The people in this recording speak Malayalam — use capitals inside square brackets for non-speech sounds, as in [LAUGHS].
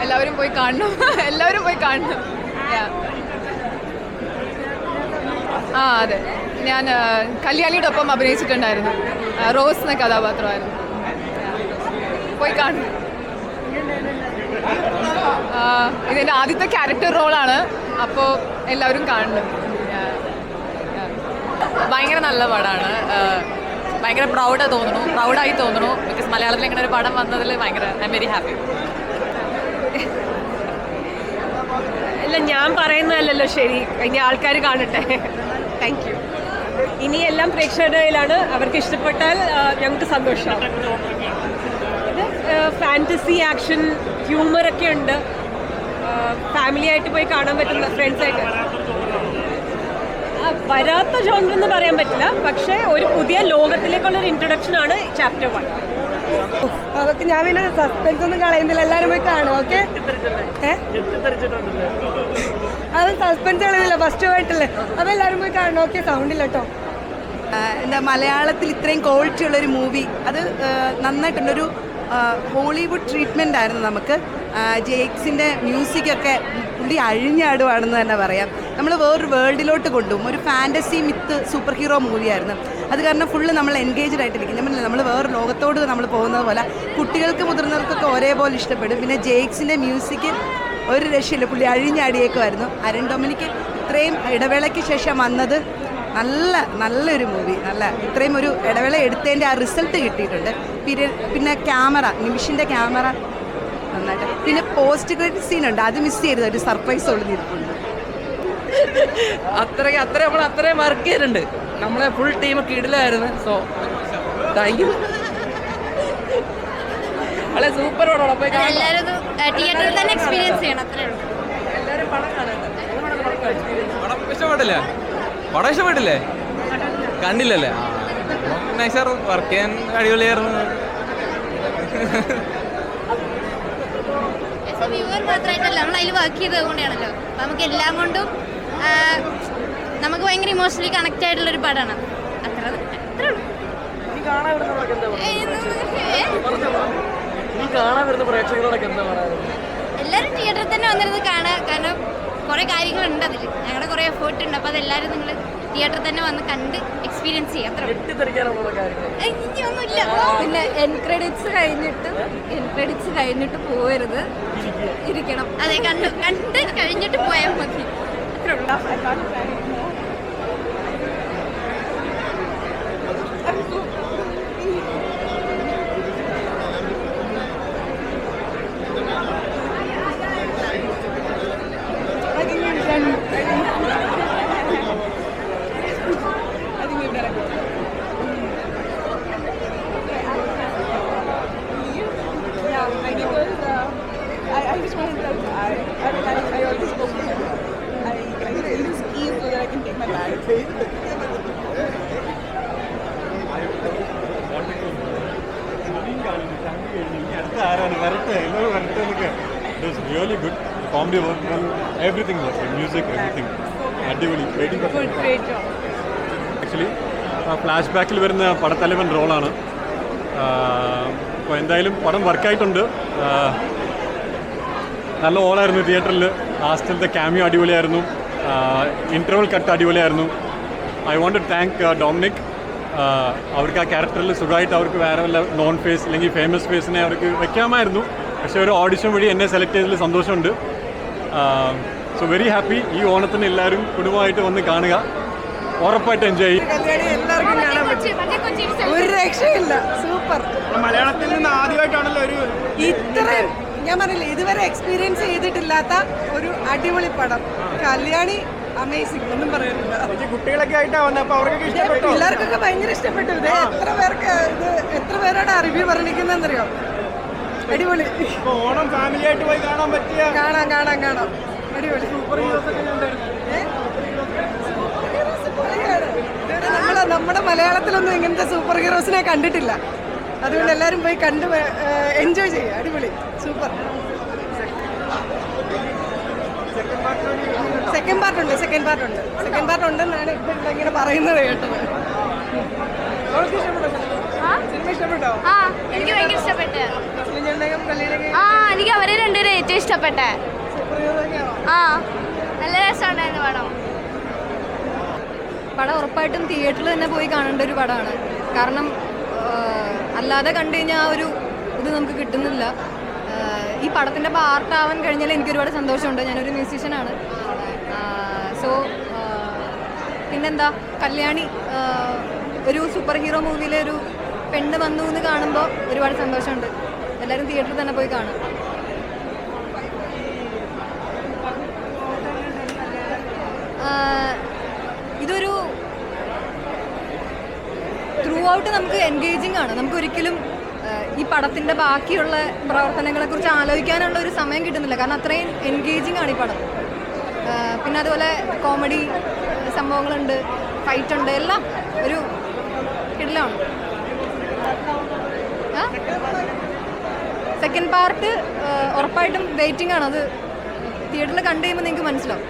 എല്ലാവരും പോയി കാണണം. [LAUGHS] എല്ലാവരും പോയി കാണണം. ആ അതെ. ഞാൻ കല്യാണിയുടെ ഒപ്പം അഭിനയിച്ചിട്ടുണ്ടായിരുന്നു. റോസ് എന്ന കഥാപാത്രമായിരുന്നു. പോയി കാണണം. ഇതെന്റെ ആദ്യത്തെ ക്യാരക്ടർ റോളാണ് അപ്പോൾ എല്ലാവരും കാണണം. ഭയങ്കര നല്ല പാടാണ്. ഭയങ്കര പ്രൗഡ് തോന്നുന്നു. പ്രൗഡായി തോന്നുന്നു. ബിക്കോസ് മലയാളത്തിൽ ഇങ്ങനെ ഒരു പടം വന്നതിൽ ഭയങ്കര ഐ എം വെരി ഹാപ്പി അല്ല ഞാൻ പറയുന്നതല്ലല്ലോ ശരി. ഇനി ആൾക്കാർ കാണട്ടെ. താങ്ക് യു ഇനി എല്ലാം പ്രേക്ഷകരുടെ കയ്യിലാണ് അവർക്ക് ഇഷ്ടപ്പെട്ടാൽ ഞങ്ങൾക്ക് സന്തോഷം. ഇത് ഫാന്റസി ആക്ഷൻ ഹ്യൂമർ ഒക്കെ ഉണ്ട്. ഫാമിലി ആയിട്ട് പോയി കാണാൻ പറ്റുന്ന ഫ്രണ്ട്സായിട്ട് വരാത്ത ജോണർ എന്ന് പറയാൻ പറ്റില്ല. പക്ഷേ ഒരു പുതിയ ലോകത്തിലേക്കുള്ള ഒരു ഇൻട്രൊഡക്ഷൻ ആണ് ചാപ്റ്റർ വൺ അതൊക്കെ ഞാൻ പിന്നെ സസ്പെൻസ് ഒന്നും കളയുന്നില്ല. എല്ലാരും പോയി കാണും ഓക്കെ അത് സസ്പെൻസ് കളയുന്നില്ല ഫസ്റ്റ് പോയിട്ടല്ലേ. അപ്പൊ എല്ലാരും പോയി കാണണം ഓക്കെ സൗണ്ട് ഇല്ല കേട്ടോ എന്താ മലയാളത്തിൽ ഇത്രയും ക്വാളിറ്റി ഉള്ള ഒരു മൂവി അത് നന്നായിട്ടുള്ളൊരു ഹോളിവുഡ് ട്രീറ്റ്മെന്റ് ആയിരുന്നു നമുക്ക്. ജെയ്ക്സിന്റെ മ്യൂസിക്കൊക്കെ പുള്ളി അഴിഞ്ഞാടുവാണെന്ന് തന്നെ പറയാം. നമ്മൾ വേറൊരു വേൾഡിലോട്ട് കൊണ്ടുപോകും. ഒരു ഫാന്റസി മിത്ത് സൂപ്പർ ഹീറോ മൂവിയായിരുന്നു അത് കാരണം ഫുള്ള് നമ്മൾ എൻഗേജ്ഡ് ആയിട്ടിരിക്കും നമ്മൾ നമ്മൾ വേറെ ലോകത്തോട് നമ്മൾ പോകുന്നത് പോലെ കുട്ടികൾക്ക് മുതിർന്നവർക്കൊക്കെ ഒരേപോലെ ഇഷ്ടപ്പെടും. പിന്നെ ജെയ്ക്സിന്റെ മ്യൂസിക് ഒരു രക്ഷയില്ല. പുള്ളി അഴിഞ്ഞാടിയേക്കുമായിരുന്നു അരുൺ ഡൊമിനിക്ക് ഇത്രയും ഇടവേളയ്ക്ക് ശേഷം വന്നത് നല്ല നല്ലൊരു മൂവി നല്ല ഇത്രയും ഒരു ഇടവേള എടുത്തതിന്റെ ആ റിസൾട്ട് കിട്ടിയിട്ടുണ്ട്. പിന്നെ പിന്നെ ക്യാമറ നിമിഷിന്റെ ക്യാമറ നന്നായിട്ട്. പിന്നെ പോസ്റ്റ് ക്രെഡിറ്റ് സീനുണ്ട് അത് മിസ് ചെയ്തത് ഒരു സർപ്രൈസ് ഒളിഞ്ഞിരിപ്പുണ്ട് അത്രയും അത്ര നമ്മൾ അത്രയും വർക്ക് ചെയ്തിട്ടുണ്ട്. നമ്മളെ ഫുൾ ടീം കിടിലായിരുന്നു സോ താങ്ക് യു വളരെ സൂപ്പർ പടമാണ് പോയി. എല്ലാവരും തിയേറ്ററിൽ തന്നെ എക്സ്പീരിയൻസ് ചെയ്യണം അത്രേ ഉള്ളൂ. എല്ലാവരും പടം ഇഷ്ടപ്പെട്ടില്ലേ? പടം ഇഷ്ടപ്പെട്ടില്ലേ? കണ്ടില്ലല്ലേ? നൈസർ വർക്ക് ചെയ്യാൻ അടിപൊളിയായിരുന്നു. വ്യൂവർ മാത്രമായിട്ടല്ല നമ്മൾ അതിൽ വർക്ക് ചെയ്തത് കൊണ്ടാണല്ലോ. നമുക്ക് എല്ലാം കൊണ്ടും നമുക്ക് ഭയങ്കര ഇമോഷണലി കണക്ട് ആയിട്ടുള്ള ഒരു പടമാണ്. അത്ര അത്രേ എല്ലാവരും തിയേറ്ററിൽ തന്നെ വന്നിരുന്ന് കാണാ കാരണം കുറേ കാര്യങ്ങളുണ്ട് അതിൽ ഞങ്ങളുടെ കുറെ എഫേർട്ട് ഉണ്ട്. അപ്പൊ അതെല്ലാരും നിങ്ങൾ തിയേറ്ററിൽ തന്നെ വന്ന് കണ്ട് എക്സ്പീരിയൻസ് ചെയ്യാം. ഇനിയൊന്നുമില്ല പിന്നെ എൻ ക്രെഡിറ്റ്സ് കഴിഞ്ഞിട്ട് എൻ ക്രെഡിറ്റ്സ് കഴിഞ്ഞിട്ട് പോവരുത്. ഇരിക്കണം. അതെ കണ്ടു കണ്ട് കഴിഞ്ഞിട്ട് പോയാൽ മതി. അത്രേ ഉള്ളൂ. ആരാണ് വരട്ടെ എല്ലാവരും വരട്ടെ എന്നൊക്കെ it was really good comedy work everything music everything അടിപൊളി. വെയിറ്റിംഗ് ആക്ച്വലി ഫ്ലാഷ് ബാക്കിൽ വരുന്ന പടത്തലവൻ റോളാണ്. അപ്പോൾ എന്തായാലും പടം വർക്കായിട്ടുണ്ട് നല്ല ഓളായിരുന്നു തിയേറ്ററിൽ ലാസ്റ്റിലത്തെ ക്യാമിയോ അടിപൊളിയായിരുന്നു. ഇന്റർവൽ കട്ട് അടിപൊളിയായിരുന്നു. I want to thank Dominic അവർക്ക് ആ ക്യാരക്ടറിൽ സുഖമായിട്ട് അവർക്ക് വേറെ വല്ല നോൺ ഫേസ് അല്ലെങ്കിൽ ഫേമസ് ഫേസിനെ അവർക്ക് വെക്കാമായിരുന്നു. പക്ഷേ ഒരു ഓഡിഷൻ വഴി എന്നെ സെലക്ട് ചെയ്തതിൽ സന്തോഷമുണ്ട്. സോ വെരി ഹാപ്പി ഈ ഓണത്തിന് എല്ലാവരും കുടുംബമായിട്ട് വന്ന് കാണുക. ഉറപ്പായിട്ട് എൻജോയ് ചെയ്യും. ഒരു രക്ഷയില്ല. സൂപ്പർ. മലയാളത്തിൽ നിന്ന് ആദ്യമായിട്ടാണല്ലോ ഒരു ഞാൻ പറയില്ല ഇതുവരെ എക്സ്പീരിയൻസ് ചെയ്തിട്ടില്ലാത്ത ഒരു അടിപൊളി പടം. കല്യാണി അമേസിംഗ് ഒന്നും പറയുന്നില്ല കുട്ടികളൊക്കെ ആയിട്ടാ വന്നത് അവർക്കൊക്കെ ഇഷ്ടപ്പെട്ടോ? പിള്ളേർക്കൊക്കെ ഭയങ്കര ഇഷ്ടപ്പെട്ടു. ഇത് എത്ര പേർക്ക് ഇത് എത്ര പേരോട് റിവ്യൂ പറഞ്ഞിരിക്കുന്നറിയോ അടിപൊളി. ഓണം ഫാമിലി ആയിട്ട് പോയി കാണാൻ പറ്റിയ കാണാം കാണാം കാണാം. അടിപൊളി. സൂപ്പർ ഹീറോസ് ഒക്കെ നമ്മുടെ മലയാളത്തിലൊന്നും ഇങ്ങനത്തെ സൂപ്പർ ഹീറോസിനെ കണ്ടിട്ടില്ല. അതുകൊണ്ട് എല്ലാവരും പോയി കണ്ട് എൻജോയ് ചെയ്യുക. അടിപൊളി. സൂപ്പർ സെക്കൻഡ് പാർട്ട് ഉണ്ട് സെക്കൻഡ് പാർട്ട് ഉണ്ട്. സെക്കൻഡ് പാർട്ട് ഉണ്ടെന്നാണ് ഇപ്പൊ ഇങ്ങനെ പറയുന്നത് കേട്ടത്. അവൾക്ക് ഇഷ്ടപ്പെട്ടോ? ആ? എനിക്ക് അവരെ രണ്ടുപേരും ഏറ്റവും ഇഷ്ടപ്പെട്ടെ. ആ നല്ല രസമുണ്ടായിരുന്നു പടം. പടം ഉറപ്പായിട്ടും തിയേറ്ററിൽ തന്നെ പോയി കാണേണ്ട ഒരു പടമാണ്. കാരണം അല്ലാതെ കണ്ടു കഴിഞ്ഞാൽ ആ ഒരു ഇത് നമുക്ക് കിട്ടുന്നില്ല. ഈ പടത്തിന്റെ പാർട്ടാവാൻ കഴിഞ്ഞാൽ എനിക്ക് ഒരുപാട് സന്തോഷമുണ്ട്. ഞാനൊരു മ്യൂസീഷ്യനാണ്. സോ പിന്നെന്താ? കല്യാണി ഒരു സൂപ്പർ ഹീറോ മൂവിയിലെ ഒരു പെണ്ണ് വന്നു എന്ന് കാണുമ്പോൾ ഒരുപാട് സന്തോഷമുണ്ട്. എല്ലാവരും തിയേറ്ററിൽ തന്നെ പോയി കാണും ആ, ഇതൊരു ഔട്ട് നമുക്ക് എൻഗേജിങ് ആണ്. നമുക്ക് ഒരിക്കലും ഈ പടത്തിന്റെ ബാക്കിയുള്ള പ്രവർത്തനങ്ങളെ കുറിച്ച് ആലോചിക്കാനുള്ള ഒരു സമയം കിട്ടുന്നില്ല. കാരണം അത്രയും എൻഗേജിങ് ആണ് ഈ പടം. പിന്നെ അതുപോലെ കോമഡി സംഭവങ്ങളുണ്ട് ഫൈറ്റ് ഉണ്ട് എല്ലാം ഒരു കിടിലാണ്. സെക്കൻഡ് പാർട്ട് ഉറപ്പായിട്ടും വെയിറ്റിംഗ് ആണ്. അത് തിയേറ്ററിൽ കണ്ടു കഴിയുമ്പോൾ നിങ്ങൾക്ക് മനസ്സിലാവും.